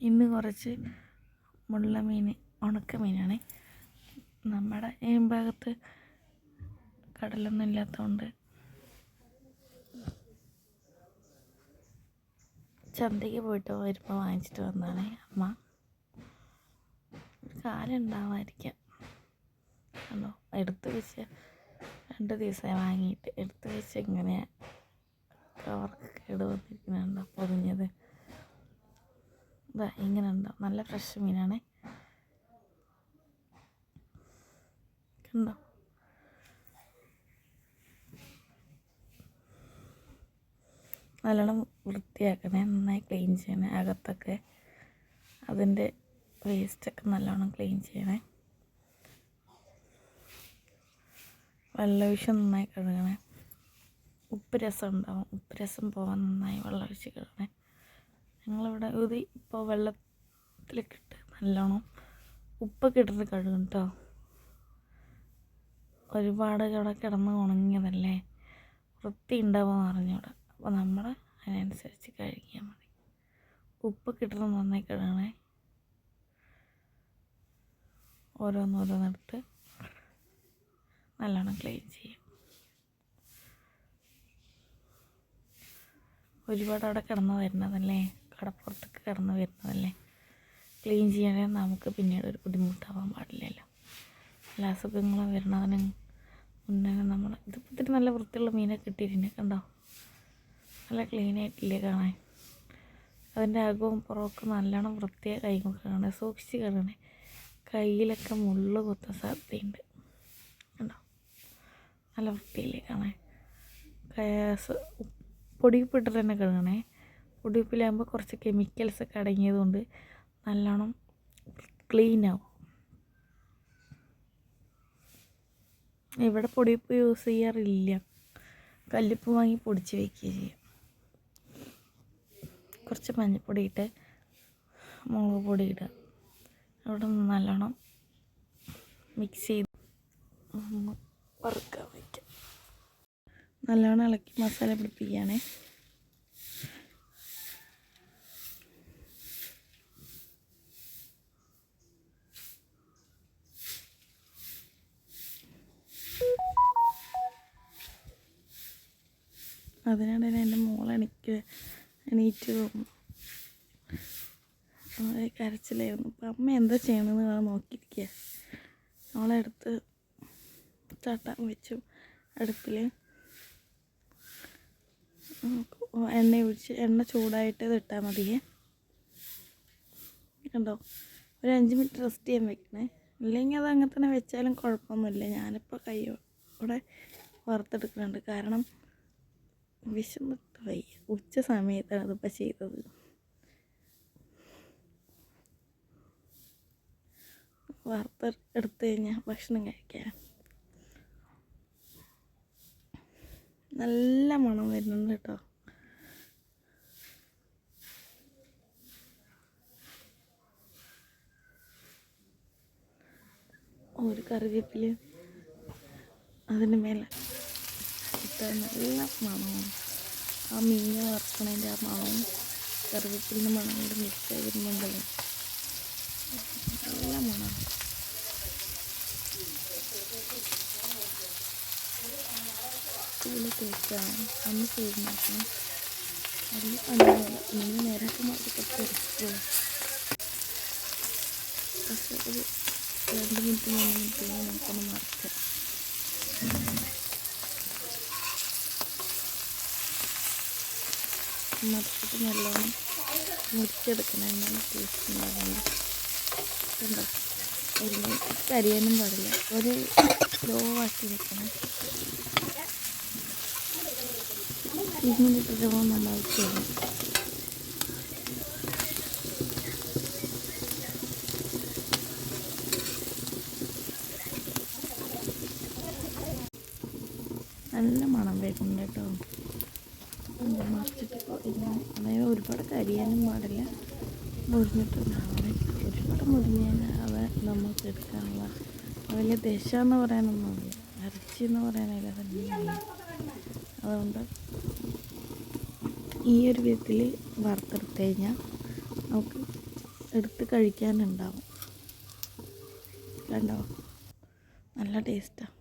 ഇന്ന് കുറച്ച് മുള്ള മീൻ ഉണക്ക മീനാണ്. നമ്മുടെ ഈ ഭാഗത്ത് കടലൊന്നും ഇല്ലാത്തതുകൊണ്ട് ചന്തയ്ക്ക് പോയിട്ട് വരുമ്പോൾ വാങ്ങിച്ചിട്ട് വന്നാണ് അമ്മ. കാലുണ്ടാവാതിരിക്കാം കണ്ടോ? എടുത്ത് വെച്ച് രണ്ട് ദിവസമായി വാങ്ങിയിട്ട് എടുത്ത് വെച്ച് ഇങ്ങനെ കവർക്ക് കേട് വന്നിരിക്കുന്നുണ്ടോ. പൊതിഞ്ഞത്. ഇതാ ഇങ്ങനെ ഉണ്ടാവും നല്ല ഫ്രഷ് മീനാണ്. കണ്ടോ? നല്ലോണം വൃത്തിയാക്കണേ നന്നായി ക്ലീൻ ചെയ്യണേ അകത്തൊക്കെ അതിന്റെ വേസ്റ്റൊക്കെ നല്ലോണം ക്ലീൻ ചെയ്യണേ. വെള്ളമൊഴിച്ച് നന്നായി കഴുകണേ. ഉപ്പ് രസം ഉണ്ടാവും. ഉപ്പ് രസം പോകാൻ നന്നായി വെള്ളമൊഴിച്ച് കഴുകണേ. ഞങ്ങളിവിടെ ഇത് ഇപ്പോൾ വെള്ളത്തിലൊക്കെ ഇട്ട് നല്ലോണം ഉപ്പൊക്കെ ഇട്ടിട്ട് കഴുകും കേട്ടോ ഒരുപാട് അവിടെ കിടന്ന് ഉണങ്ങിയതല്ലേ? വൃത്തി ഉണ്ടാവുമെന്ന് അറിഞ്ഞൂടെ. അപ്പോൾ നമ്മൾ അതിനനുസരിച്ച് കഴുകിയാൽ മതി. ഉപ്പൊക്കെ ഇട്ടിട്ട് നന്നായി കഴുകണേ. ഓരോന്നോരോന്നെടുത്ത് നല്ലോണം ക്ലീൻ ചെയ്യും. ഒരുപാട് അവിടെ കിടന്നു വരുന്നതല്ലേ? കടപ്പുറത്തൊക്കെ കിടന്ന് വരുന്നതല്ലേ? ക്ലീൻ ചെയ്യാനേ നമുക്ക് പിന്നീട് ഒരു ബുദ്ധിമുട്ടാവാൻ പാടില്ലല്ലോ. എല്ലാ അസുഖങ്ങളും വരണതിന് മുന്നേ നമ്മൾ ഇതിപ്പോൾ ഇത്തിരി നല്ല വൃത്തിയുള്ള മീനെ കിട്ടിയിട്ടുണ്ട് കണ്ടോ? നല്ല ക്ലീൻ ആയിട്ടില്ലേ കാണാൻ. അതിന്റെ അകവും പുറമൊക്കെ നല്ലോണം വൃത്തിയായി കൈകൊക്കെ കാണാൻ. സൂക്ഷിച്ച് കാണണേ കയ്യിലൊക്കെ മുള്ള് കുത്താൻ സാധ്യതയുണ്ട്. കണ്ടോ? നല്ല വൃത്തിയില്ലേ കാണാൻ. പൊടിപ്പിട്ട് തന്നെ കഴുകണേ. പൊടിയുപ്പിലാകുമ്പോൾ കുറച്ച് കെമിക്കൽസ് ഒക്കെ അടങ്ങിയതുകൊണ്ട് നല്ലോണം ക്ലീൻ ആവും. ഇവിടെ പൊടിയുപ്പ് യൂസ് ചെയ്യാറില്ല. കല്ലുപ്പ് വാങ്ങി പൊടിച്ച് വയ്ക്കുക ചെയ്യും. കുറച്ച് മഞ്ഞൾപ്പൊടി ഇട്ട് മുളക് പൊടി ഇടുക. അവിടെ നല്ലോണം മിക്സ് ചെയ്ത് വറുക്കാൻ വയ്ക്കാം നല്ലോണം ഇളക്കി മസാല പിടിപ്പിക്കുകയാണേ. അതിനിടയിൽ എന്റെ മോൾ എനിക്ക് എണീറ്റ് വന്നു കരച്ചിലായിരുന്നു. അപ്പം അമ്മ എന്താ ചെയ്യണമെന്ന് നോക്കിയിരിക്കുക അവളെടുത്ത് ചട്ടാൻ വെച്ചു അടുപ്പിൽ എണ്ണ ഒഴിച്ച് എണ്ണ ചൂടായിട്ട് ഇത് ഇട്ടാൽ മതിയേ. കണ്ടോ? ഒരു അഞ്ച് മിനിറ്റ് റെസ്റ്റ് ചെയ്യാൻ വെക്കണേ. ഇല്ലെങ്കിൽ അത് അങ്ങനെ തന്നെ വെച്ചാലും കുഴപ്പമൊന്നുമില്ല. ഞാനിപ്പോൾ കൈയോടെ വറുത്തെടുക്കുന്നുണ്ട്. കാരണം വിശന്നിട്ട് വയ്യ ഉച്ച സമയത്താണ് അതിപ്പോൾ ചെയ്തത്. വാർത്ത എടുത്തു കഴിഞ്ഞാൽ ഭക്ഷണം കഴിക്കാൻ. നല്ല മണം വരുന്നുണ്ട് കേട്ടോ. ഒരു കറിവേപ്പിൽ അതിന് മേലെ ഇട്ടാൽ നല്ല മണമാണ് ആ മീൻ വറക്കണതിന്റെ ആ മണവും കറിവേപ്പിലിന്റെ മണം കൂടി മിക്സ് ആയി നല്ല തേക്കാണ് അന്ന് ചെയ്യുന്ന നേരത്തെ മാറ്റി ഒരു രണ്ട് മിനിറ്റ് മൂന്ന് മിനിറ്റ് നമുക്കൊന്ന് മറക്കാം. മറിച്ചിട്ട് നല്ലോണം മുറിച്ചെടുക്കണം എന്നാണ് ടേസ്റ്റ് ഉണ്ടാകുന്നത് കരിയാനും പാടില്ല. ഒരു സ്ലോ ആക്കി വെക്കണം. ഇങ്ങനെയിട്ട് രവം നന്നായി ചെയ്യണം. നല്ല മണം വരുന്നുണ്ട് കേട്ടോ. എന്താ മറിച്ചിട്ട് ഇങ്ങനെ അതായത് ഒരുപാട് കരിയാനും പാടില്ല. മുറിഞ്ഞിട്ടുണ്ടാവണം ഒരുപാട് മുറിഞ്ഞാൽ അവ നമുക്ക് എടുക്കാനുള്ള വലിയ ദശ എന്ന് പറയാനൊന്നുമില്ല. ഇറച്ചി എന്ന് പറയാനില്ല തന്നെയാണ് അതുകൊണ്ട് ഈ ഒരു വിധത്തിൽ വറുത്തെടുത്ത് കഴിഞ്ഞാൽ നമുക്ക് എടുത്ത് കഴിക്കാനുണ്ടാവും. കണ്ടോ? നല്ല ടേസ്റ്റാണ്